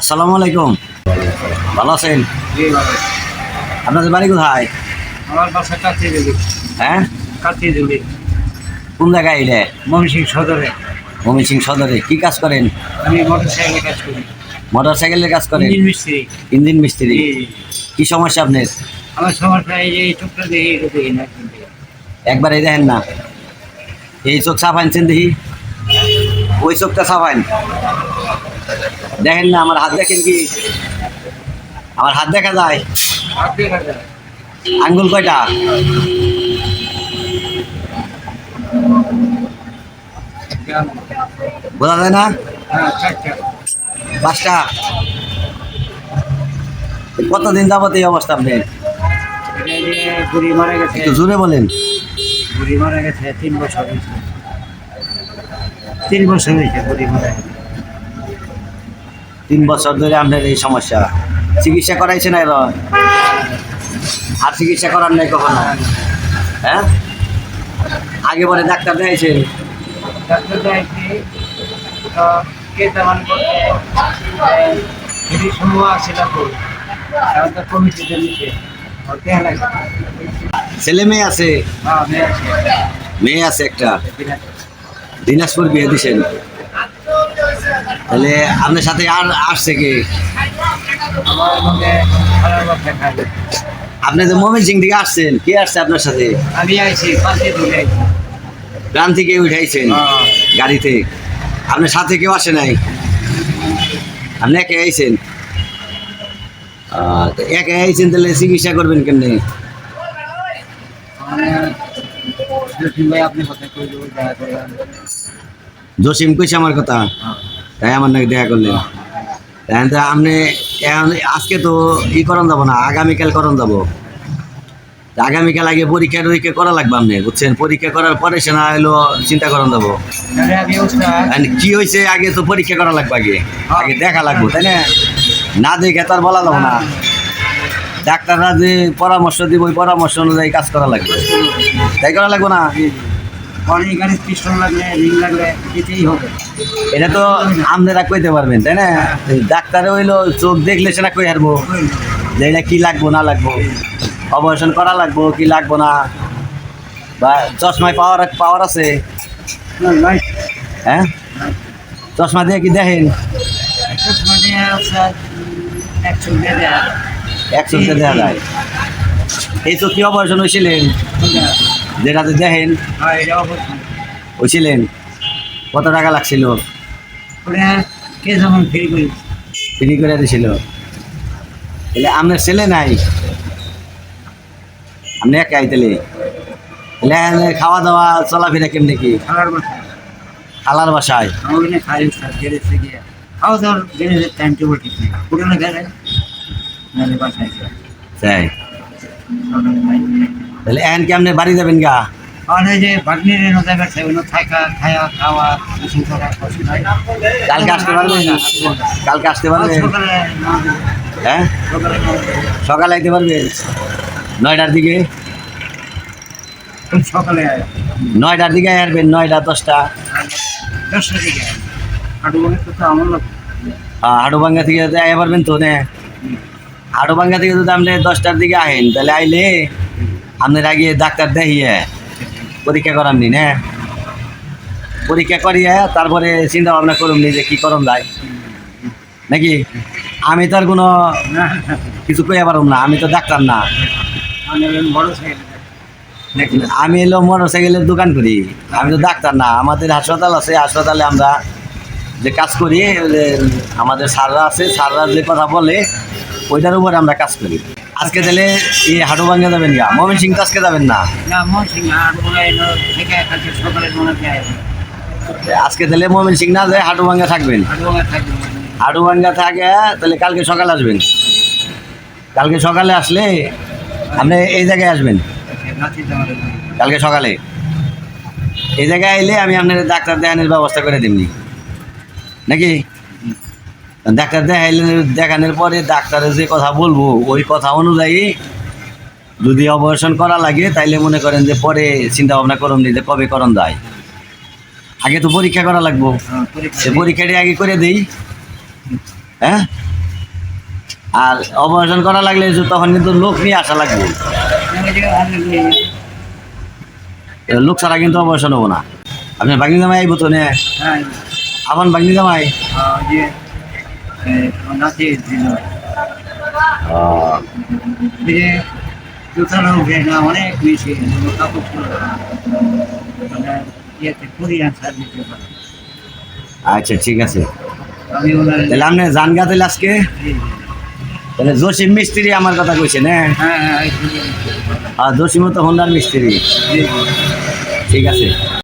আসসালামু আলাইকুম। ভালো আছেন? আপনাদের বাড়ি কোথায়? আমার বাসা হ্যাঁ? কোন জায়গায় এলে ময়মনসিং সদরে। মমি সিং সদরে। কি কাজ করেন? আমি মোটর সাইকেলে কাজ করি। মোটর সাইকেলের কাজ করেন? ইঞ্জিন মিস্ত্রি। ইঞ্জিন মিস্ত্রি। কি সমস্যা আপনার? আমার সমস্যা এই যে চোখটা দেখি এটা দেখি না একবার এই দেখেন না। এই চোখ সাফাইনছেন দেখি। ওই চোখটা সাফাইন। দেখেন না, আমার হাত দেখেন কি? আমার হাত দেখা যায়। আঙ্গুল কয়টা? বোঝা যায় না? পাঁচটা। কতদিন যাবত এই অবস্থা আপনি? বুড়ি মারা গেছে জোরে বলেন। বুড়ি মারা গেছে, তিন বছর তিন বছর হয়েছে বুড়ি মারা গেছে। তিন বছর ধরে আপনার এই সমস্যা। চিকিৎসা করাইছে না আর চিকিৎসা করার নাই কখনো? হ্যাঁ? আগে পরে ডাক্তার দেখাইছেন ছেলে হ্যাঁ মেয়ে আছে। মেয়ে আছে একটা। দিনাজপুর বিয়ে দিছেন? তাহলে আপনার সাথে আর আসছে কি? আপনি তো মমিন সিং থেকে আসছেন। কে আসছে আপনার সাথে? আমি আইছি গ্রাম থেকে উঠাইছেন হ্যাঁ। গাড়িতে। আপনার সাথে কেউ আসে নাই? আপনি একে আইছেন? একে আইছেন তাহলে চিকিৎসা করবেন কেমনি? জসিম কইছে আমার কথা? তাই আমার নাকি দেখা করলেন। তাই আপনি আজকে তো ই করন যাব না আগামীকাল করন যাব। আগামীকাল আগে পরীক্ষা টরীক্ষা করা লাগবে আপনি বুঝছেন? পরীক্ষা করার পরে সে না হলো চিন্তা করন যাব। কি হয়েছে? আগে তো পরীক্ষা করা লাগবে আগে। আগে দেখা লাগবো তাই না? না দেখে তো আর বলা যাব না। ডাক্তাররা যে পরামর্শ দিব ওই পরামর্শ অনুযায়ী কাজ করা লাগবে। তাই করা লাগবে না? অনেক গাড়ির পিস্টন লাগলে রিং লাগলে দিতেই হবে। এটা তো আপনারা কইতে পারবেন তাই না? ডাক্তারে হইল চোখ দেখলে সেটা কই হারবো? যে এটা কি লাগবো না লাগবো? অপারেশন করা লাগবো কি লাগবো না? বা চশমায় পাওয়ার পাওয়ার আছে? হ্যাঁ? চশমা দিয়ে কি দেখেন? একশো দিয়ে দেখা যায় এই তো কি অপারেশন হয়েছিলেন যেটাতে দেখেন হ্যাঁ হয়েছিলেন কত টাকা লাগছিল? কে যেমন ফ্রি করি ফ্রি করে দিছিল। তাহলে আপনার ছেলে নাই? আপনি একা আইতেলে তাহলে খাওয়া দাওয়া চলাফেরা কেমনি কি? খালার বাসায়। খাওয়া দাওয়ার গ্যারেজের টাইম টেবিল ঠিক নেই। পুরোনো গ্যারেজ নাহলে বাসায় তাই। সকালে খাই তাহলে এখন কি আপনি বাড়ি যাবেন গা? এনে কালকে আসতে পারবেন কালকে আসতে পারবেন সকালে হ্যাঁ? সকালে আইতে পারবেন নয়টার দিকে? সকালে নয়টার দিকে আসবেন নয়টা দশটা। দশটা দিকে আমার থেকে আইয়া পারবেন তো নে? হাটুভাঙ্গা থেকে যদি আপনি দশটার দিকে আহেন তাহলে আইলে আপনার আগে ডাক্তার দেখিয়ে পরীক্ষা করাননি না পরীক্ষা করিয়ে তারপরে চিন্তা ভাবনা করুন যে কি করুন যায়। নাকি? আমি তো আর কোনো কিছু কইয়া পারুম না, আমি তো ডাক্তার না। আমি এলো মোটর সাইকেলের দোকান করি, আমি তো ডাক্তার না। আমাদের হাসপাতাল আছে, হাসপাতালে আমরা যে কাজ করি আমাদের সাররা আছে সাররা যে কথা বলে, ওইটার উপরে আমরা কাজ করি। আজকে তাহলে এই হাটু ভাঙ্গা যাবেন গা। মমিন সিং তো আজকে যাবেন না? আজকে তাহলে মমিন সিং না যায় হাটু ভাঙ্গা থাকবেন। হাটু ভাঙ্গা থাকে তাহলে কালকে সকালে আসবেন। কালকে সকালে আসলে আপনি এই জায়গায় আসবেন। কালকে সকালে। এই জায়গায় এলে আমি আপনার ডাক্তার দেখানোর ব্যবস্থা করে দিমনি। নাকি? ডাক্তার দেখাইলে দেখানোর পরে ডাক্তারের যে কথা বলব ওই কথা অনুযায়ী যদি অপারেশন করা লাগে তাইলে মনে করেন যে পরে চিন্তা ভাবনা করুন যে কবে করণ যায়। আগে তো পরীক্ষা করা লাগবো। হ্যাঁ, সে পরীক্ষাটি আগে করে দেই। হ্যাঁ? আর অপারেশন করা লাগলে তখন কিন্তু লোক নিয়ে আসা লাগবে। লোক ছাড়া কিন্তু অপারেশন হব না। আপনি বাগনি জামাই আইব তো নে? হ্যাঁ আমার বাগনি জামাই? জুতানো উঠে না অনেক বেশি কাপড় মানে ইয়েতে কোরিয়ান সার্ভিস আচ্ছা ঠিক আছে। তাহলে আপনি জান গা তাহলে আজকে? তাহলে জসিম মিস্ত্রি আমার কথা কইছেন হ্যাঁ? হ্যাঁ হ্যাঁ এই যে- আর জসিমও তো হোন্ডার মিস্ত্রি। ঠিক আছে।